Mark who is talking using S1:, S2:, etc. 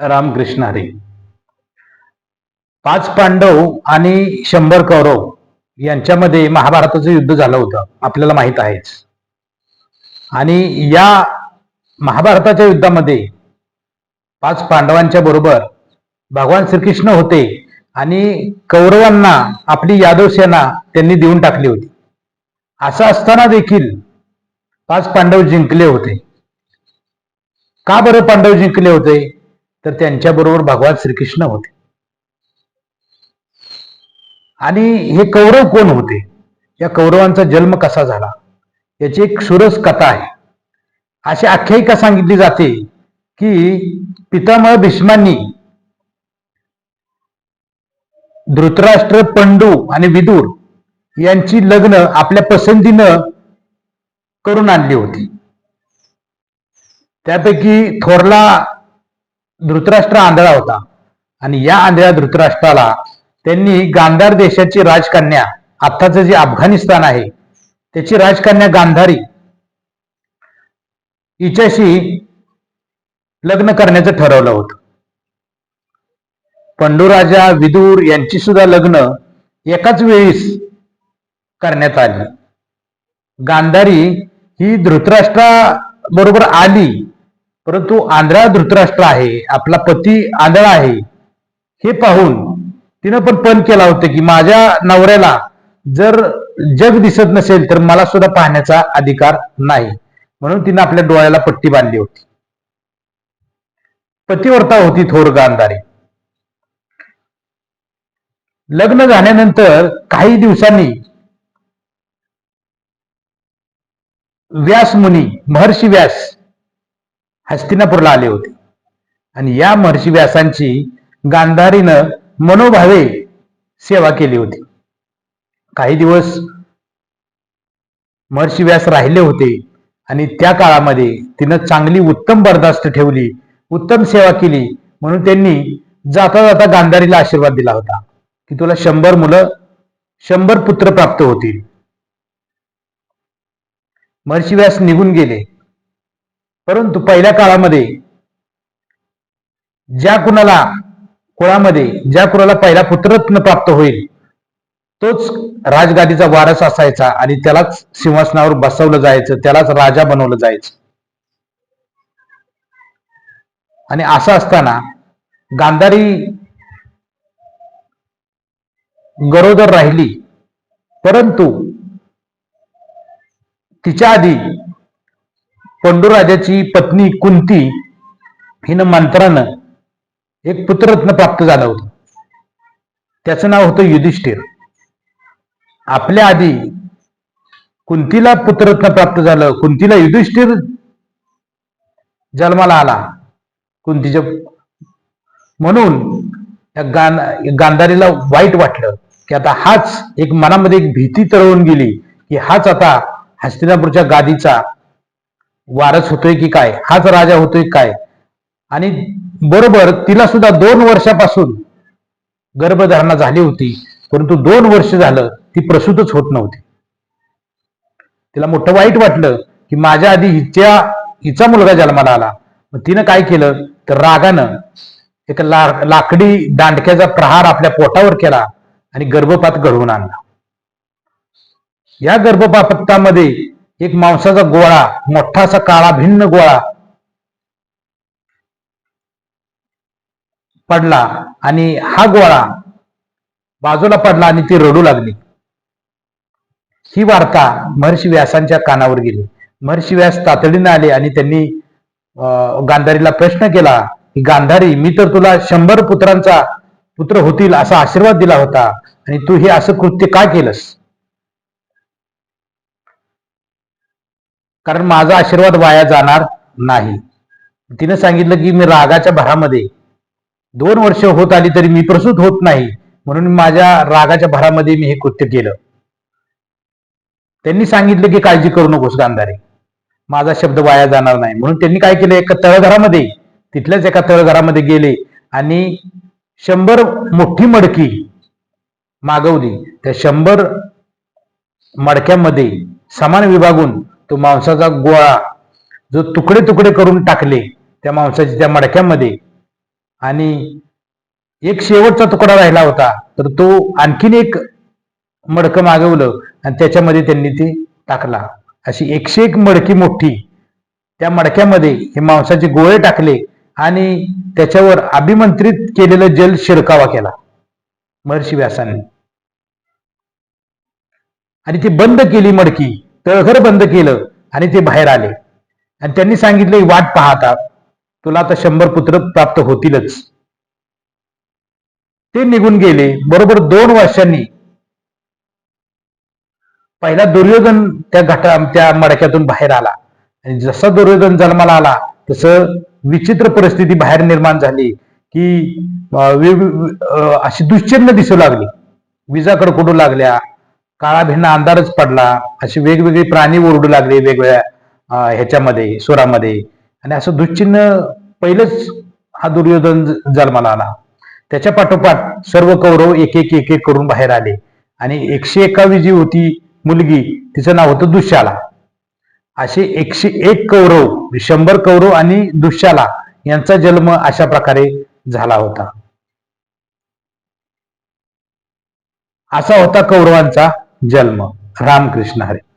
S1: रामकृष्ण हरी. पाच पांडव आणि शंभर कौरव यांच्यामध्ये महाभारताचं युद्ध झालं होतं. आपल्याला माहीत आहेच. आणि या महाभारताच्या युद्धामध्ये पाच पांडवांच्या बरोबर भगवान श्रीकृष्ण होते आणि कौरवांना आपली यादव सेना त्यांनी देऊन टाकली होती. असं असताना देखील पाच पांडव जिंकले होते. का बरं पांडव जिंकले होते? तर त्यांच्याबरोबर भगवान श्रीकृष्ण होते. आणि हे कौरव कोण होते? या कौरवांचा जन्म कसा झाला? याची एक सुरस कथा आहे. अशी आख्यायिका सांगितली जाते की पितामह भीष्मांनी धृतराष्ट्र पंडू आणि विदूर यांची लग्न आपल्या पसंतीनं करून आणली होती. त्यापैकी थोरला धृतराष्ट्र आंधळा होता. आणि या आंधळ्या धृतराष्ट्राला त्यांनी गांधार देशाची राजकन्या आत्ताचं जे अफगाणिस्तान आहे त्याची राजकन्या गांधारी हिच्याशी लग्न करण्याचं ठरवलं होतं. पंडूराजा विदूर यांची सुद्धा लग्न एकाच वेळीस करण्यात आली. गांधारी ही धृतराष्ट्रा बरोबर आली. परंतु आंधळा धृतराष्ट्र आहे आपला पती आंधळा आहे हे पाहून तिनं पण पण केला होतं की माझ्या नवऱ्याला जर जग दिसत नसेल तर मला सुद्धा पाहण्याचा अधिकार नाही. म्हणून तिनं आपल्या डोळ्याला पट्टी बांधली होती. पतिव्रता होती थोर गांधारी. लग्न झाल्यानंतर काही दिवसांनी व्यास मुनी महर्षी व्यास हस्तिनापूरला आले होते. आणि या महर्षी व्यासांची गांधारीनं मनोभावे सेवा केली होती. काही दिवस महर्षी व्यास राहिले होते आणि त्या काळामध्ये तिनं चांगली उत्तम बर्दास्त ठेवली उत्तम सेवा केली म्हणून त्यांनी जाता जाता गांधारीला आशीर्वाद दिला होता. की तुला शंभर मुलं शंभर पुत्र प्राप्त होतील. महर्षी व्यास निघून गेले. परंतु पहिल्या काळामध्ये ज्या कुणाला कुळामध्ये ज्या कुणाला पहिला पुत्ररत्न प्राप्त होईल तोच राजगादीचा वारस असायचा आणि त्यालाच सिंहासनावर बसवलं जायचं त्यालाच राजा बनवलं जायचं. आणि असं असताना गांधारी गरोदर राहिली परंतु तिच्या आधी पंडूराजाची पत्नी कुंती हिनं मंत्रानं एक पुत्ररत्न प्राप्त झालं होतं. त्याचं नाव होतं युधिष्ठिर. आपल्या आधी कुंतीला पुत्ररत्न प्राप्त झालं. कुंतीला युधिष्ठिर जन्माला आला. कुंतीच्या म्हणून या गां गांधारीला वाईट वाटलं की आता हाच एक मनामध्ये एक भीती तळवून गेली की हाच आता हस्तिनापूरच्या गादीचा वारस होतोय की काय? हाच राजा होतोय काय? आणि बरोबर तिला सुद्धा दोन वर्षापासून गर्भधारणा झाली होती. परंतु दोन वर्ष झालं ती प्रसूतच होत नव्हती. तिला मोठं वाईट वाटलं की माझ्या आधी हिच्या हिचा मुलगा जन्माला आला. मग तिनं काय केलं? तर रागानं एक ला लाकडी दांडक्याचा प्रहार आपल्या पोटावर केला आणि गर्भपात घडवून आणला. या गर्भपातामध्ये एक मांसाचा गोळा मोठा असा काळा भिन्न गोळा पडला आणि हा गोळा बाजूला पडला आणि ती रडू लागली. ही वार्ता महर्षी व्यासांच्या कानावर गेली. महर्षी व्यास तातडीने आले आणि त्यांनी गांधारीला प्रश्न केला की गांधारी मी तर तुला शंभर पुत्रांचा पुत्र होतील असा आशीर्वाद दिला होता आणि तू हे असं कृत्य का केलंस? कारण माझा आशीर्वाद वाया जाणार नाही. तिने सांगितलं की मी रागाच्या भरामध्ये दोन वर्ष होत आली तरी मी प्रसूत होत नाही म्हणून माझ्या रागाच्या भरामध्ये मी हे कृत्य केलं. त्यांनी सांगितलं की काळजी करू नकोस गांधारे माझा शब्द वाया जाणार नाही. म्हणून त्यांनी काय केलं एका तळघरामध्ये तिथल्याच एका तळघरामध्ये गेले आणि शंभर मोठी मडकी मागवली. त्या शंभर मडक्यामध्ये समान विभागून तो मांसाचा गोळा जो तुकडे तुकडे करून टाकले त्या मांसाच्या त्या मडक्यामध्ये. आणि एक शेवटचा तुकडा राहिला होता तर तो आणखीन एक मडकं मागवलं आणि त्याच्यामध्ये त्यांनी ते टाकला. अशी एकशे एक मडकी मोठी त्या मडक्यामध्ये हे मांसाचे गोळे टाकले आणि त्याच्यावर अभिमंत्रित केलेलं जल शिरकावा केला. महर्षी व्यासांनी. आणि ती बंद केली मडकी. तळघर बंद केलं आणि ते बाहेर आले. आणि त्यांनी सांगितले वाट पाहता. तुला आता शंभर पुत्र प्राप्त होतीलच. ते निघून गेले. बरोबर दोन वर्षांनी. पहिला दुर्योधन त्या घाटा त्या मडक्यातून बाहेर आला. आणि जसा दुर्योधन जन्माला आला तसं विचित्र परिस्थिती बाहेर निर्माण झाली की वेग- अशी दुश्चिन्ह दिसू लागली. विजा कडकडू लागल्या? काळा भिन्न अंधारच पडला. असे वेगवेगळे प्राणी ओरडू लागले वेगवेगळ्या ह्याच्यामध्ये सुरामध्ये. आणि असं दुश्चिन्ह पहिलंच हा दुर्योधन जन्माला आला. त्याच्या पाठोपाठ सर्व कौरव एक एक एक एक करून बाहेर आले. आणि एकशे एकावी जी होती मुलगी तिचं नाव होतं दुशाला असे एकशे एक कौरव शंभर कौरव आणि दुशाला यांचा जन्म अशा प्रकारे झाला होता. असा होता कौरवांचा जन्म. रामकृष्ण हरे.